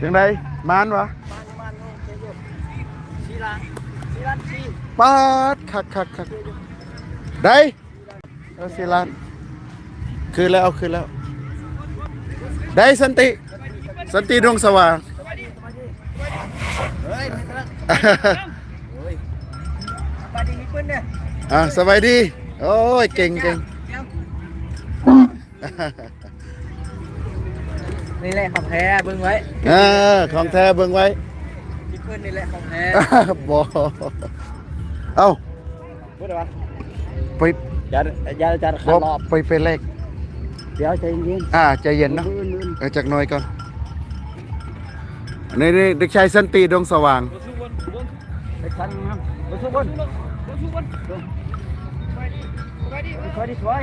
จังไดมานวะปาดคักคักคักได้เออสิลานคืนแล้วเอาคืนแล้ว ได้สันติ สันติดวงสว่างเฮ้ยนี่ครับเฮ้ยบ้านดีมีปืนเนี่ยอะสบายดี โอ้ย เก่งเก่ง นี่แหละของแท้เบิ่งไว้เออของแท้เบิ่งไว้มีปืนนี่แหละของแท้บอเอ้าพูดอะไรวะไปอย่าอย่าจะบขาอรอบไปไปเลขเดี๋ยวใจเย็นอ่าใจเย็นๆเนาะมือมือเออจากหน้อยก่อนนี่นี่เด็กชายสันติดวงสว่าง ไปชั้นครับไปทุกคนไปทุกคนสวัสดีสวย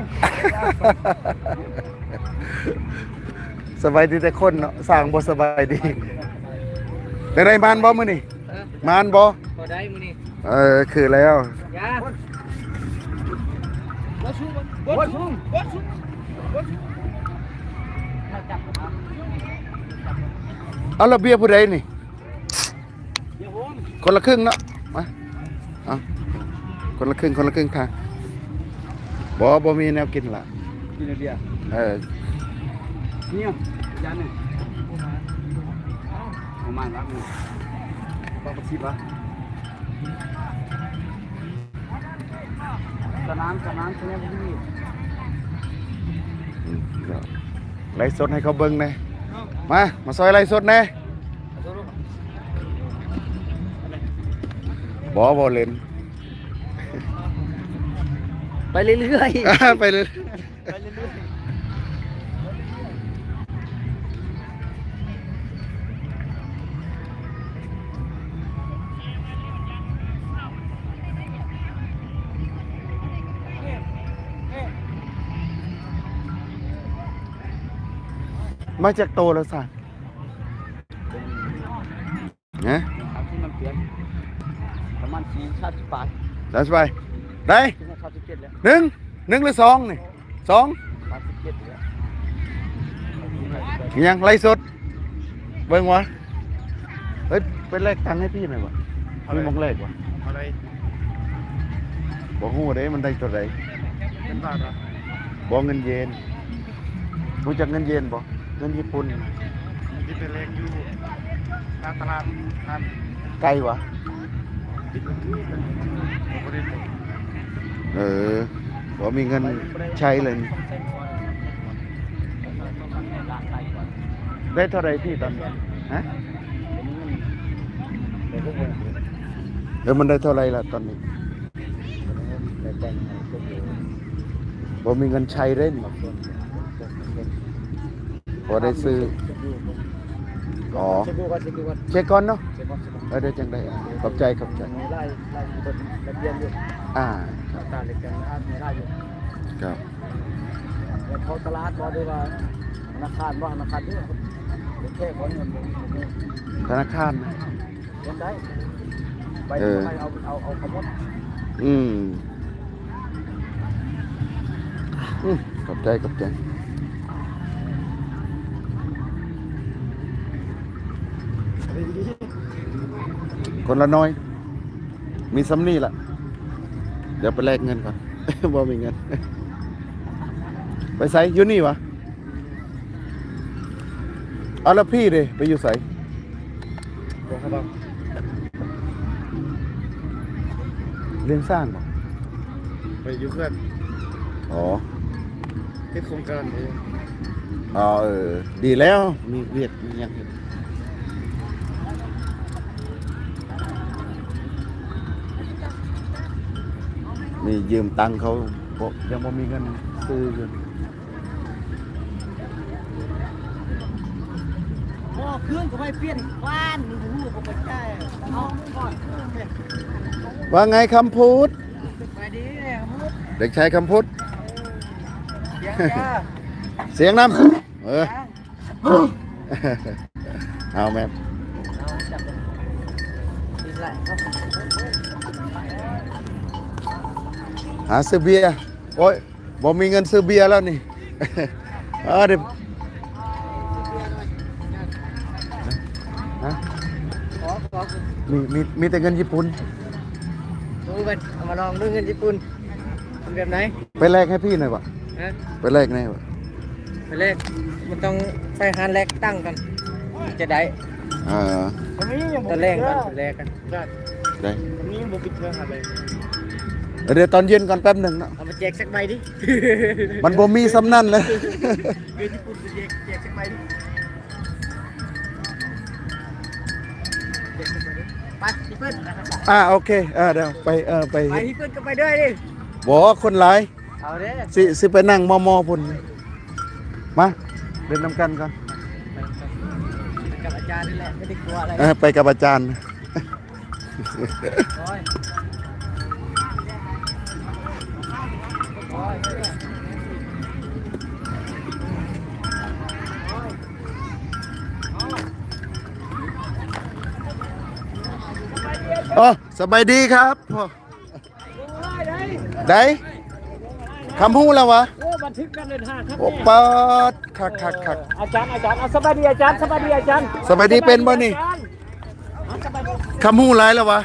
สบายดีแต่คนเนาะสร้างบ่สบายดีได้ไรมานบ่มื้อนี่มานบ่พอได้มือนี่เออคือแล้วยาวัดชุ่มวัดชุ่มวัดชุ่มวัดชุ่มจับครับเอาและเบียร์ผู้ใดนี่เดี๋ยวผมคนละครึ่งเนาะมาเอาคนละครึ่งคนละครึ่งทางบ่บ่มีแนวกินละกินเบียร์เออ เนี่ยยาหนึ่งประมาณรักหนึ่งประมาณสิบวะสนามสนามสนามที่ไล่สดให้เขาเบิ่งแหน่มา มาซอยไล่สดแหน่บ่บ่เล่นไปเรื่อยไปเลยๆไปเรื่อย มาจากโตแล้วสั่นนะๆครับที่มันเปลี่ยนประมาณสี่ชาติสิบแปดแล้วสบายได้ถึงชาติสิบเจ็ดแล้วหนึ่งหนึ่งหรือสองนี่สองชาติสิบเจ็ดแล้วยังไล่สดเบิ่งวะเฮ้ยเป็นเลขตังค์ให้พี่หน่อยวะมีมองเลขวะอะไรบอกหูเด้มันได้ตัวใดเป็นบาทเหรอบอกเงินเยนรู้จักเงินเยนบ่ เงินญี่ปุ่นที่เป็นเลขอยู่ตามตลาดนัดไกลวะติดผมก็ได้เออบอกมีเงินใช้เลย ได้เท่าไรพี่ตอนนี้ฮะเออมันได้เท่าไรล่ะตอนนี้ผมมีเงินใช้เล่น พอได้ซื้อ อ๋อ เช็คดูก่อนเช็คดูก่อนเช็คก่อนเนาะเช็คก่อนเช็คก่อนเออได้จังได้อะขอบใจขอบใจ มีไล่ไล่อยู่บนระเบียงอยู่อ่าตาเล็กกันนะมีไล่อยู่ครับ แล้วเขาตลาดบอกด้วยว่าธนาคารว่าธนาคารเนี่ยแค่ขอเงินธนาคารนะเงินได้ไปเออไปเอาเอาเอาขบวนอืมอืมขอบใจขอบใจ คนละน้อย มีซ้ำนี่ละเดี๋ยวไปแลกเงินก่อนบ่มีเงิน ไปใส่อยู่นี่วะเอาแล้วพี่ดิไปอยู่ใส่บอกเขาบอกเรื่องสร้างบ่ไปอยู่เพื่อนอ๋อที่โครงการเองอ๋อเออ ดีแล้ว มีเวียดมีหยังเฮ็ด มียืมตังค์เขาบอกยังบ่มีเงินซื้ออยู่พ่อเครื่องก็ไม่เปลี่ยนบ้านหรือหูก็ไม่ใช่เอาก่อนว่าไงคำพูด ไปดีเนี่ยครับเด็กชายคำพูดเสียงจ้าเสียงน้ำเออเอาแม่เอาจับดีแหละครับ หาซื้อเบียร์โอ้ยบ่มีเงินซื้อเบียร์แล้วนี่เออเดี๋ยวฮะขอขอมีมีมีแต่เงินญี่ปุ่นดูกันเอามาลองดูเงินญี่ปุ่นเป็นแบบไหนไปแลกให้พี่หน่อยวะฮะไปแลกหน่อยวะไปเลขมันต้องไปหาแลกตั้งกัน จะได้อ่าตอนแรกกันตอนแรกกันได้นี่บุปิดเครื่องอะไร เดี๋ยวตอนเย็นก่อนแป๊บหนึ่งเนาะเอามาแจกสักใบดิมันบ่มีสำนั่นเลยเงินญี่ปุ่นจะแจกแจกสักใบดิแจกสักใบดิไปพี่เปิ้ลอ่าโอเคอ่าเดี๋ยวไปเออไปไปพี่เปิ้ลก็ไปด้วยดิบอกว่าคนหลายเอาเด้สิสิไปนั่งมอมอพุ่นมาเดินนำกันก่อนกับอาจารย์นี่แหละไม่ได้กลัวอะไรเออไปกับอาจารย์ อ้ยโอ้ยอ๋อสบายดีครับพ่อได้คำพูดแล้ววะโอ้บันทึกการเดินทางครับโอ้ปาดคักคักคักอาจารย์อาจารย์เอาสบายดีอาจารย์สบายดีอาจารย์สบายดีเป็นบ่นี่เอาสบายดีคำพูดไรแล้ววะ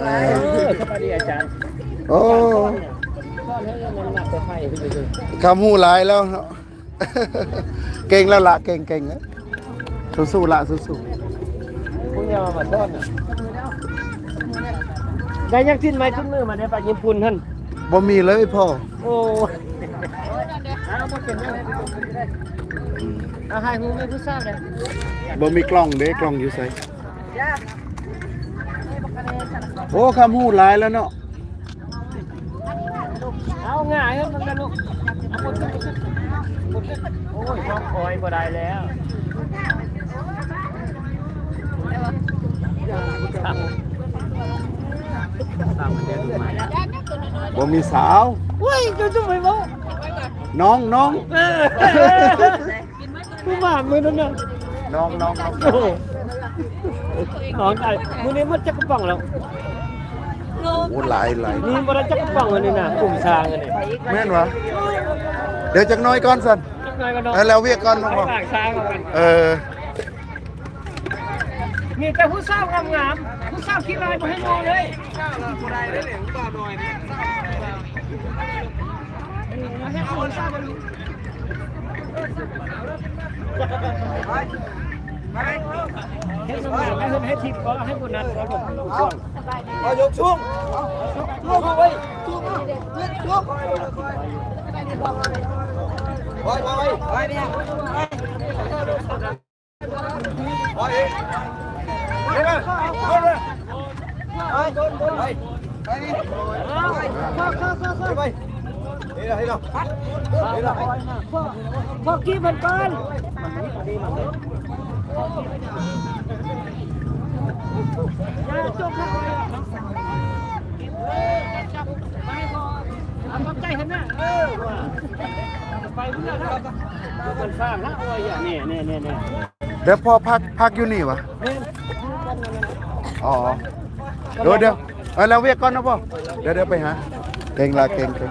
เอเอออสบายดีอาจารย์โอ้ก้อนให้ มันหนักไปไฟพี่ดูคำพูดไรแล้วเนาะ เก่งแล้วละเก่งเก่งแล้วสู้ๆละสู้พวกนี้มาต้อนได้ยังทิ้นไม้ทิ้นมือมาได้ปลาญี่ปุ่นท่านๆบ่มีเลยพ่อ โอ้เอาหมดเป็นได้เอาให้หูไม่ผู้ทราบเลยบ่มีกล้องเด้กล้องอยู่ไสโอ้คำพูดไรแล้วเนาะ เอาง่ายครับมันกันลูกเอาหมดขึ้นหมดขึ้นโอ้ยต้องคอยบ่ได้แล้วตามตามมันเดินมาบ่มีสาวเฮ้ยจะจะไปบ่น้องน้องผู้บ้ามือนั่นน่ะน้องน้องน้องโอ้โหน้องได้มือนี้มันจักกระป๋องแล้ว โอ้หลายหลายนี่บ่ได้จักกระป๋องอันนี้น่ะกลุ่มช้างอันนี้แม่นวะเดี๋ยวจักหน้อยก่อนสันจักหน่อยก็น้องเออแล้วเวียกก่อนพ่ไปอปากช้างเอากันเออมีแต่ผู้สาวงามๆผู้สาวขี้ลายบ่ให้มองเลยให้คนสาวบ่รู้ ให้สมัยให้คนให้ทิพย์ก็ให้คนนั้นก็ผมช่วงเอายกช่วงช่วงไว้ช่วงช่วงไว้ไว้ไว้เนี่ยไว้เดี๋ยวนะโดนเลยไปโดนโดนไปไปนี่ไปเฮ้ยเฮ้ยเฮ้ยพอกี้มันก่อนอย่าจบนะไปพอเอาความใจเห็นไหมเออไปเพื่อนนะมันสร้างนะโอ้ยเนี่ย เดี๋ยวพ่อพักพักอยู่นี่วะอ๋อเดี๋ยวเดี๋ยวเออแล้วเวียกก่อนนะพ่อ เดี๋ยวเดี๋ยวไปหา เก่งละเก่งเก่ง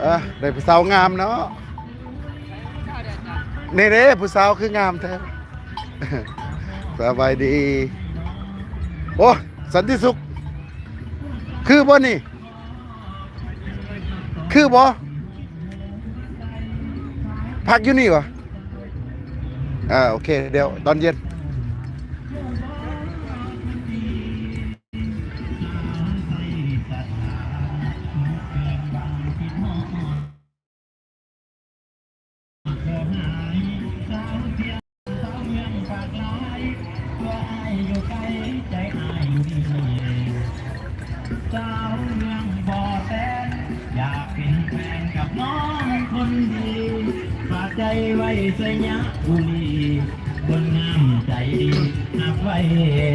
เออได้ผู้สาวงามเนาะนี่เด้ผู้สาวคืองามแท้สบายดี โอ้สันติสุข คือบ่นี่ คือบ่พักอยู่นี่วะอ่าโอเค เดี๋ยวตอนเย็น ใจไว้สยะบุรีคนงามใจดีนับไว้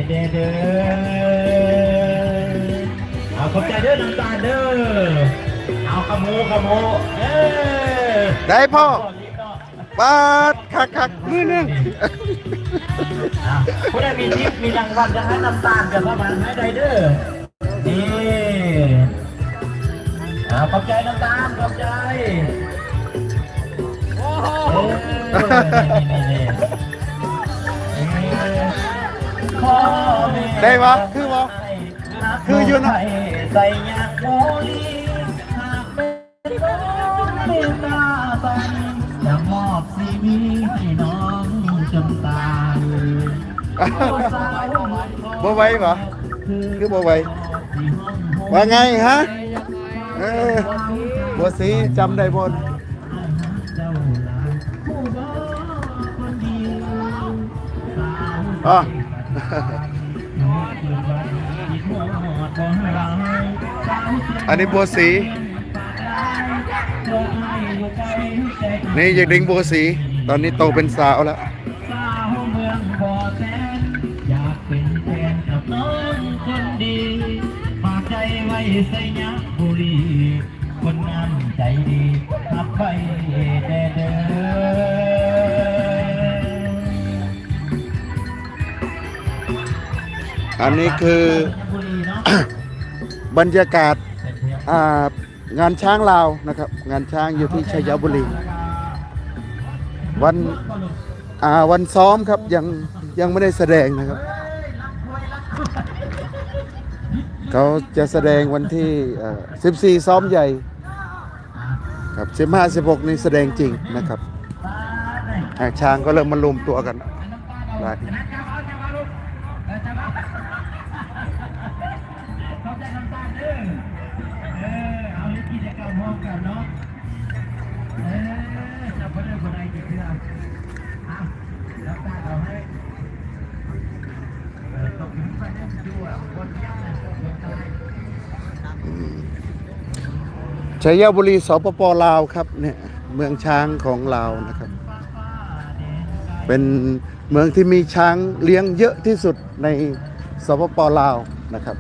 เด้อเด้อเอาขอบใจเด้อน้ำตาลเด้อเอาขโมขโมเอ้ยได้พ่อก่อนนี้ก็ปาดคักคักมือหนึงอะผู้ใดมีทิปมีรางวัลจะให้น้ำตาลกับประมาณให้ได้เด้อนี่อ่าขอบใจน้ำตาลขอบใจ ได้ปะคือบ่คืออยู่นะใส่ยางโมลีหากเป็นน้องเมตตาสันจะมอบซีวีให้น้องจนตายบ่ไหวปะคือบ่ไหวว่าไงฮะเออบัวสีจำได้บน อ๋ออันนี้บัวสี นี่อยากดึงบัวสี ตอนนี้โตเป็นสาวแล้วสาวเมืองบ่อแสนอยากเป็นแฟนกับน้องคนดีฝากใจไว้ส อันนี้คือ บรรยากาศงานช้างลาวนะครับ งานช้างอยู่ที่ชัยบุรี วันวันซ้อมครับยังยังไม่ได้แสดงนะครับ เขาจะแสดงวันที่ 14 ซ้อมใหญ่ครับ 15 16 นี่แสดงจริงนะครับช้างก็เริ่มมารวมตัวกันได้เข ชัยบุรีสปปลาวครับเนี่ยเมืองช้างของลาวนะครับ เป็นเมืองที่มีช้างเลี้ยงเยอะที่สุดในสปปลาวนะครับ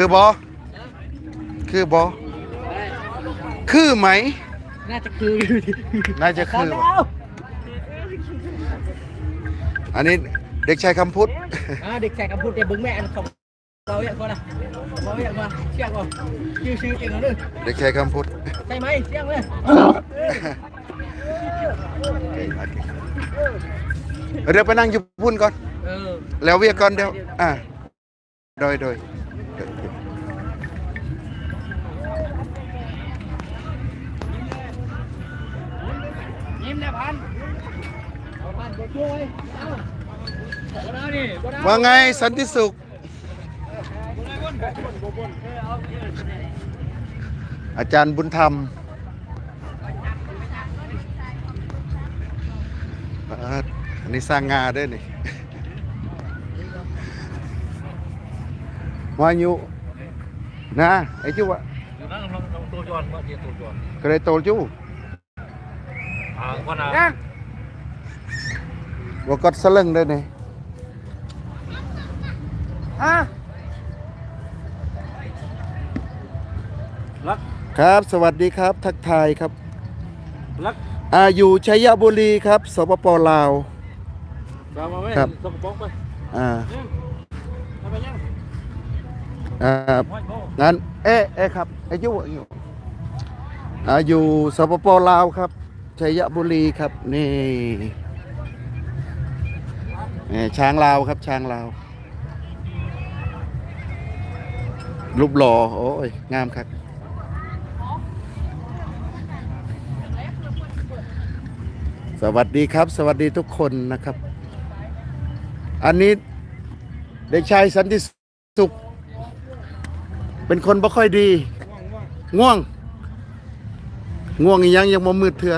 คือบอคือบอคือไหม น่าจะคืออยู่ดิน่าจะคือว่ะอันนี้เด็กชายคำพุทธ อ่าเด็กแก่กับพูดเด็กบึงแม่อันของเราอย่างก่อนนะเราอย่างมาเชี่ยงก่อนชื่อชื่อเก่งเขาด้วยเด็กชายคำพุทธใช่ไหมเชี่ยงเลยเดี๋ยวไปนั่งอยู่พุ่นก่อน เออ แล้วเวียกก่อนเดี๋ยว อ่าโดยโดยโดย ยิ้มแล้วพันเอาพันกดช่วยเอาเอาเอานี่กดเอาว่าไงสันติสุข อาจารย์บุญธรรมอ่าอันนี้สร้างงาด้วยนี่วายุนะไอ้จูวะอยู่นั่นลองลองตัวจวนว่าเดียวตัวจวนก็เลยโตจู อ่าวันน่ะว่ากดสลึงได้นี่ฮะรักครับ สวัสดีครับ ทักทายครับรักอาอยู่ชัยบุรีครับสปปลาว ตามมาไหมครับ สกปรกไปอ่ายังทำไปยังอ่า ห้อยโบงั้นเอ๊ะเอ๊ะครับไอ้ยุอายุอาอยู่สปปลาวครับ ชัยบุรีครับนี่นี่ช้างลาวครับ ช้างลาวรูปหล่อโอ้ย งามครับ สวัสดีครับ สวัสดีทุกคนนะครับ อันนี้เด็กชายสันติสุข เป็นคนบ่ค่อยดี ง่วง ง่วงอีหยังยังบ่มืดเถื่อ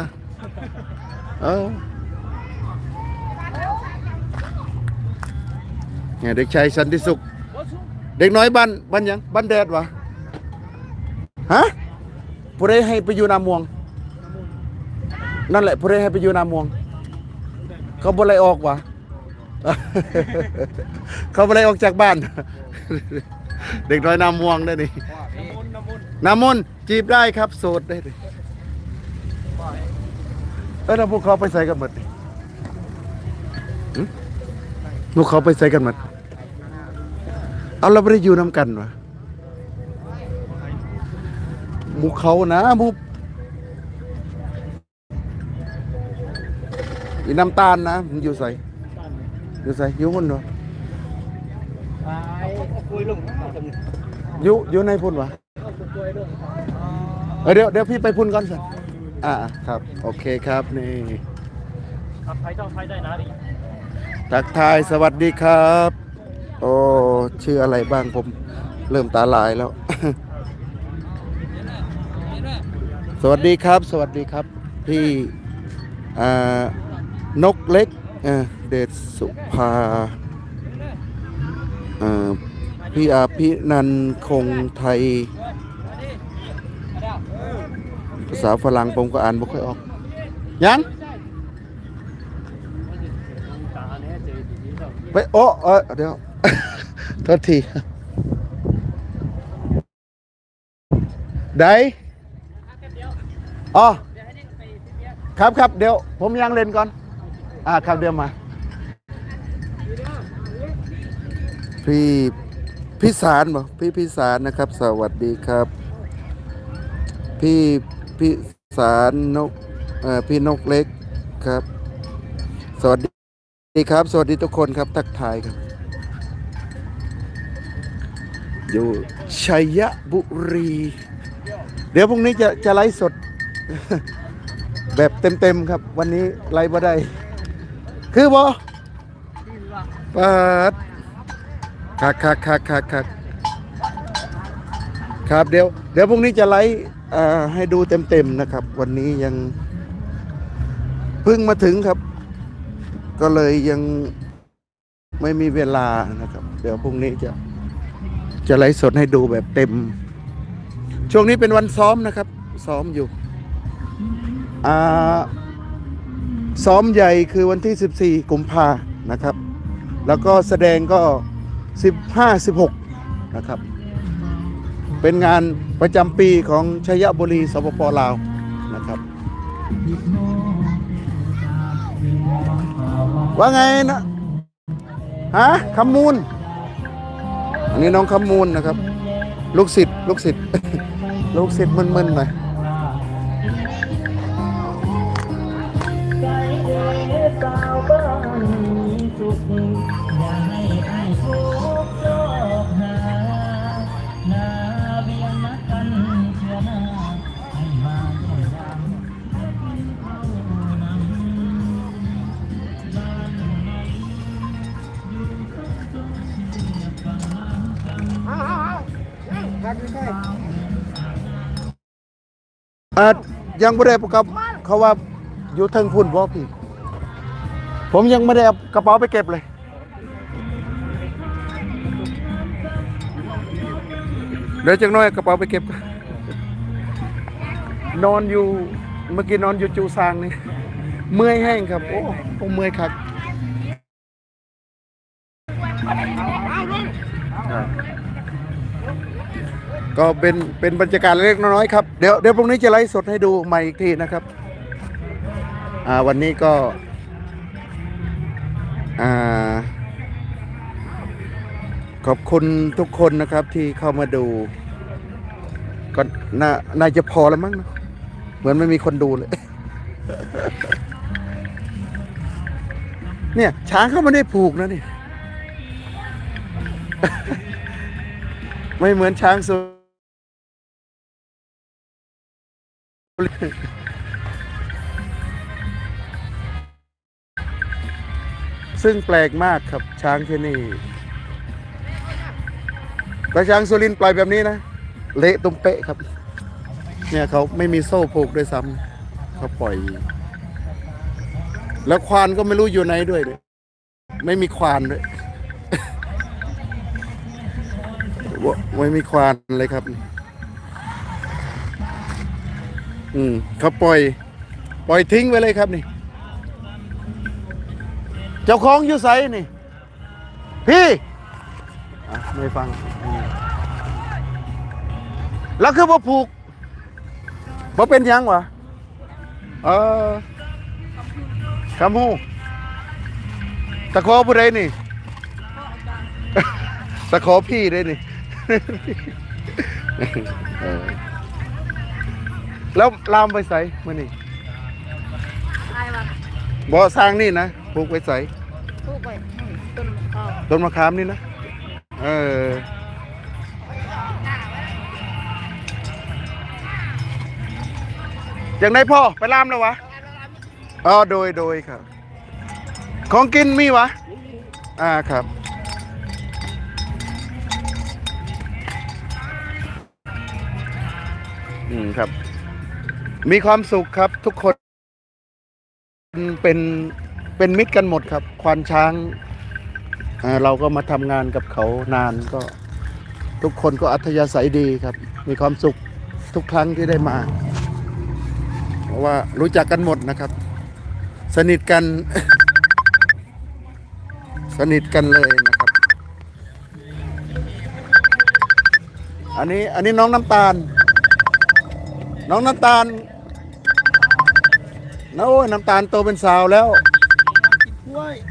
เออเนี่ยเด็กชายสันติสุข เด็กน้อยบ้านบ้านยังบ้านแดดวะฮะผู้ใดให้ไปอยู่นามวง นั่นแหละผู้ใดให้ไปอยู่นามวง เขาบ่ไล่ออกวะเขาบ่ไล่ออกจากบ้าน เด็กน้อยนามวงได้นี่น้ำมนจีบได้ครับโสดได้ดิ ออแล้วพวกเขาไปใส่กันหมดดิหึพวกเขาไปใส่กันหมดเอาเราไม่ได้อยู่น้ำกันวะหมูเขานะหมูอีน้ำตาลนะมันอยู่ใส่อยู่ใส่อยู่หุ่นวะคุยลงมาตรงนี้อยู่อยู่ในพุ่นวะคุยลงเออเดี๋ยวเดี๋ยวพี่ไปพุ่นก่อนสิ อ่าครับ โอเคครับนี่ขับไทยต้องไทยได้นะดิทักทายสวัสดีครับ โอ้ชื่ออะไรบ้างผมเริ่มตาลายแล้ว สวัสดีครับ สวัสดีครับ พี่อ่านกเล็กเอ่อเดชสุภาเอ่อพี่อาภินันท์คงไทย ภาษาฝรั่งผมก็อ่านไม่ค่อยออก ยังตาเนี่ยเจอดีๆแล้วไปโอ้เออเดี๋ยวโทษทีได้อ๋อครับครับเดี๋ยว ผมยังเล่นก่อน อ่าครับเดี๋ยวมา พี่พี่สารบ่พี่พี่สารนะครับ สวัสดีครับ พี่ พี่สารนกพี่นกเล็กครับ สวัสดีครับ สวัสดีทุกคนครับทักทายครับ อยู่ชัยบุรี เดี๋ยวพรุ่งนี้จะจะไลฟ์สด แบบเต็มๆครับ วันนี้ไลฟ์บ่ได้ คือบอเปิดคักคักคักคักคักครับเดี๋ยวเดี๋ยวพรุ่งนี้จะไลฟ์ ให้ดูเต็มๆนะครับ วันนี้ยังเพิ่งมาถึงครับ ก็เลยยังไม่มีเวลานะครับ เดี๋ยวพรุ่งนี้จะจะไลฟ์สดให้ดูแบบเต็ม ช่วงนี้เป็นวันซ้อมนะครับ ซ้อมอยู่อ่าซ้อมใหญ่คือวันที่ 14 กุมภานะครับ แล้วก็แสดงก็ 15 16 นะครับ เป็นงานประจำปีของชัยบุรีสปปลาวนะครับ ว่าไงนะฮะคำมูล อันนี้น้องคำมูลนะครับ ลูกศิษย์ลูกศิษย์ลูกศิษย์มึนๆหน่อยเอะยังไม่ได้ประกับเขาว่าอยู่เทิงพุ่นบ่พี่ ผมยังไม่ได้เอากระเป๋าไปเก็บเลย เดี๋ยวจังน้อยกระเป๋าไปเก็บ นอนอยู่เมื่อกี้นอนอยู่จูซางนี่ เมื่อยแห้งครับ โอ้คงเมื่อยครับ ก็เป็นเป็นบรรยากาศเล็กน้อยครับ เดี๋ยวเดี๋ยวพรุ่งนี้จะไลฟ์สดให้ดูใหม่อีกทีนะครับอ่าวันนี้ก็อ่าขอบคุณทุกคนนะครับที่เข้ามาดูก็น่าน่าจะพอแล้วมั้งเนะเหมือนไม่มีคนดูเลย เนี่ยช้างเขาไม่ได้ผูกนะนี่ไม่เหมือนช้างสุ ซึ่งแปลกมากครับช้างที่นี่แต่ช้างสุรินปล่อยแบบนี้นะ เละตุ้มเป๊ะครับ เนี่ยเขาไม่มีโซ่ผูกด้วยซ้ำเขาปล่อย แล้วควานก็ไม่รู้อยู่ไหนด้วยเลยไม่มีควานด้วยว่าไม่มีควานเลยครับ อืมเขาปล่อย ปล่อยทิ้งไว้เลยครับนี่ เจ้าของอยู่ไสนี่ พี่อะไม่ฟังอืมแล้วคือว่าผูกบ่เป็นหยังวะเออคำฮูตะขอผู้ใดนี่ ตะขอพี่ได้นี่ เออ แล้วลามไปใส่มื่อนี่ใช่ปะบ่สร้างนี่นะผูกไว้ใส่พูดไปต้นข้าวต้นมะขามนี่นะ เออ อย่างไรพ่อไปลามแล้ววะอ๋อโดยโดยครับ ของกินมีวะ อ่าครับ อืมครับ มีความสุขครับทุกคน เป็นเป็นมิตรกันหมดครับ ควานช้างอ่าเราก็มาทำงานกับเขานานก็ ทุกคนก็อัธยาศัยดีครับ มีความสุขทุกครั้งที่ได้มา เพราะว่ารู้จักกันหมดนะครับ สนิทกัน สนิทกันเลยนะครับ อันนี้อันนี้น้องน้ำตาล น้องน้ำตาล นะโอ้ยน้ำตาลโตเป็นสาวแล้ว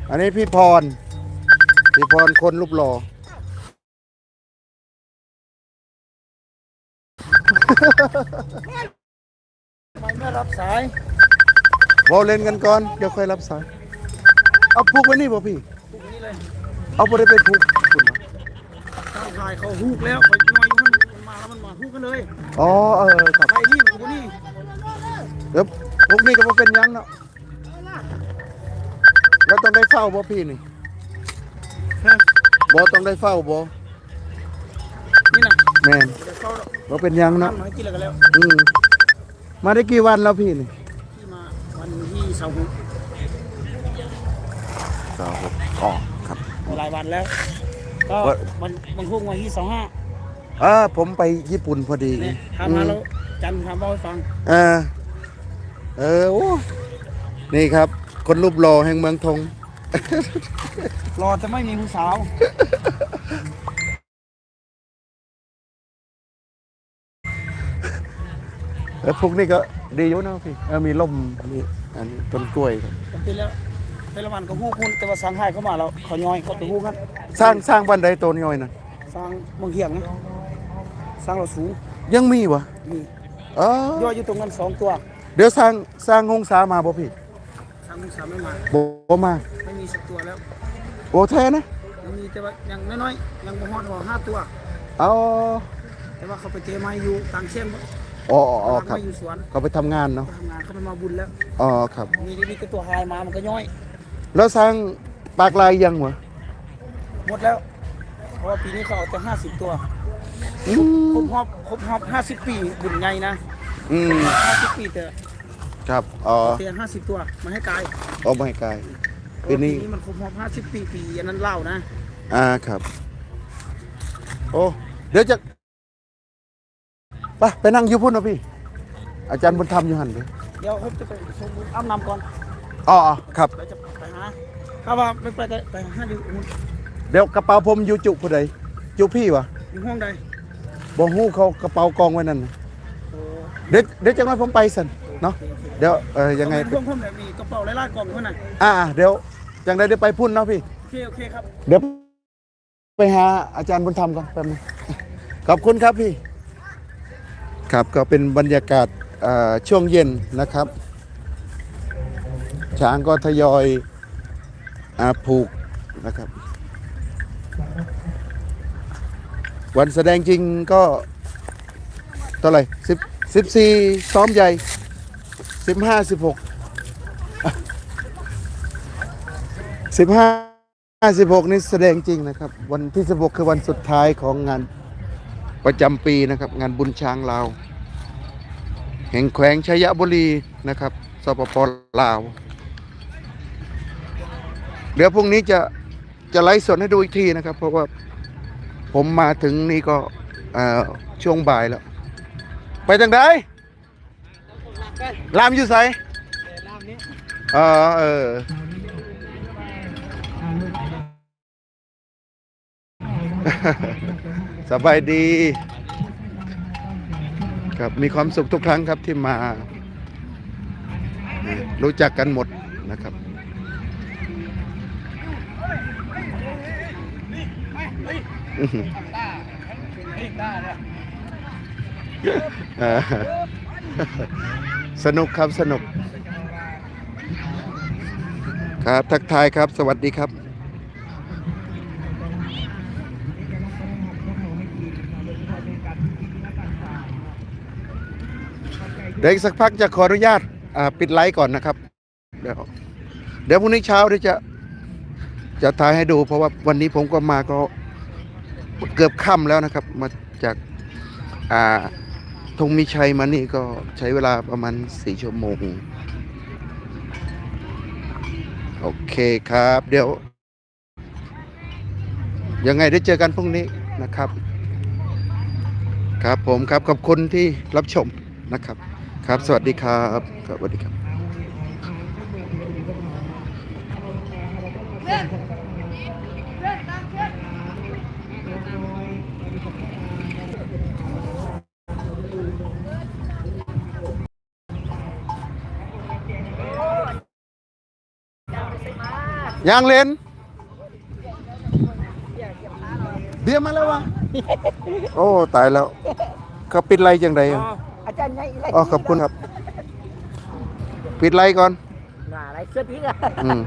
อันนี้พี่พร พี่พรคนรูปหล่อไม่รับสายวอลเล่นกันก่อนเดี๋ยวค่อยรับสายเอาผูกไว้นี่บ่พี่พวกนี้เลยเอาบ่ได้ไปผูกคุณวะข้าวขายเขาฮูกแล้วไปน้อยมันมาแล้วมันมาฮูกกันเลยอ๋อเออครับไปนี่กูนี่เดี๋ยว พวกนี้ก็บ่เป็นหยังเนาะแล้วต้องได้เฝ้าบ่พี่นี่บ่ต้องได้เฝ้าบ่นี่นะแม่นเดี๋ยวเขาบ่เป็นหยังน้ำเนาะมาให้กินแล้วกันแล้วอืมมาได้กี่วันแล้วพี่นี่ที่มาวันที่เสาร์สาวอ๋อครับ หลายวันแล้ว ก็ว่า มันมันฮูกวันที่สองห้าเออผมไปญี่ปุ่นพอดีเนี่ยอืทำมามแล้วจันทร์ทำเล่าให้ฟังเออ เออโอ้นี่ครับ คนรูปหล่อแห่งเมืองทง รอจะไม่มีผู้สาวแล้วพวกนี้ก็ดีอยู่นะพี่เออมีล่มมีอันนี้ต้นกล้วยครับจำเป็นแล้วแต่ละวันก็ฮูกคุณแต่ว่าสังหายเข้ามาแล้วเขาย่อยเขาไปฮูกกันสร้างสร้างบ้านใดตัวน้อยนะสร้างเมืองเฮียงนะสร้างเราสูงยังมีวะนี่อ๋อย่ออยู่ตรงนั้นสองตัวเดี๋ยวสร้างสร้างหงสามาบ่พี่สร้างผู้สาวไม่มาบ่มา ไม่มีสักตัวแล้วโอ้แท้นะยังมีแต่ว่ายังน้อยๆยังบ่ฮอดว่าห้าตัว เอาแต่ว่าเขาไปเทไม้อยู่ต่างเชียงอ๋ออ๋ออ๋อครับ ไม้อยู่สวนเขาไปทำงานเนาะเขาทำงานเขาไปมาบุญแล้ว อ๋อครับ มีมีก็ตัวหายมามันก็ย่อย แล้วสร้างปากลายยังวะหมดแล้ว เพราะว่าปีนี้เขาเอาแต่ห้าสิบตัวอืครมบรอบครบรอบห้าสิบปีบุญใหญ่นะอืม ห้าสิบปีแต่ ครับอ๋อเตียนห้าสิบตัว มันให้กายเอาไม่กายเพปีราะว่านี้ปีนี้มันครบรอบห้าสิบปีปีอันนั้นเล่านะ อ่าครับ โอ้เดี๋ยวจะไปไปนั่งอยู่พุ่นนะพี่ อาจารย์บุญธรรมอยู่หันเลยเดี๋ยวผมจะไปชมอ้ำนำก่อนอ๋ออ๋อครับเดี๋ยวจะไปหาถ้าว่าไม่ไปไปหาอยู่เดี๋ยวกระเป๋าผมอยู่จุผู้ใดจุพี่วะอยู่ห้องใดบ่ฮู้เขากระเป๋ากองไว้นั่นน่ะโอ้เดี๋ยวเดี๋ยวจังไว้ผมไปสัน เนาะเดี๋ยวเออยังไงเพิ่มเพิ่มแบบมีกระเป๋าไล่ๆกล่องเท่านั้นอ่าเดี๋ยวจังไดเดี๋ยวไปพุ่นเนาะพี่โอเคโอเคครับเดี๋ยวไปหาอาจารย์บุญธรรมก่อนแป๊บนึงขอบคุณครับพี่ ครับก็เป็นบรรยากาศเอ่อช่วงเย็นนะครับ ช้างก็ทยอยอาผูกนะครับ วันแสดงจริงก็เท่าไหร่สิบสิบสี่ซ้อมใหญ่ สิบห้าสิบหกสิบห้าสิบหกนี่แสดงจริงนะครับ วันที่สิบหกคือวันสุดท้ายของงานประจำปีนะครับ งานบุญช้างลาว แห่งแขวงชัยบุรีนะครับสปปลาวเดี๋ยวพรุ่งนี้จะจะไลฟ์สดให้ดูอีกทีนะครับ เพราะว่าผมมาถึงนี่ก็ช่วงบ่ายแล้ว ไปทางใด ลามอยู่ไสลามนี้อ๋อเออสบายดี ครับมีความสุขทุกครั้งครับที่มา รู้จักกันหมดนะครับอื้อหือเออ สนุกครับสนุก ครับทักทายครับ สวัสดีครับเดี๋ยวอีกสักพักจะขออนุญาตปิดไลฟ์ก่อนนะครับ เดี๋ยวเดี๋ยวพรุ่งนี้เช้าเดี๋ยวจะจะถ่ายให้ดู เพราะว่าวันนี้ผมก็มาก็เกือบค่ำแล้วนะครับ มาจากอ่า ธงมีชัยมานี่ก็ใช้เวลาประมาณสี่ชั่วโมง โอเคครับ เดี๋ยว ยังไงได้เจอกันพรุ่งนี้นะครับ ครับผมครับขอบคุณที่รับชมนะครับ ครับ สวัสดีครับครับสวัสดีครับ ยางเลนเบียร์มาแล้ววะ โอ้ ตายแล้ว เขาปิดไลน์จังไดอะอาจารย์ไงอะไรอ๋อขอบคุณครับ ปิดไลน์ก่อนหน้าอะไรเสื้อพีกอะอืม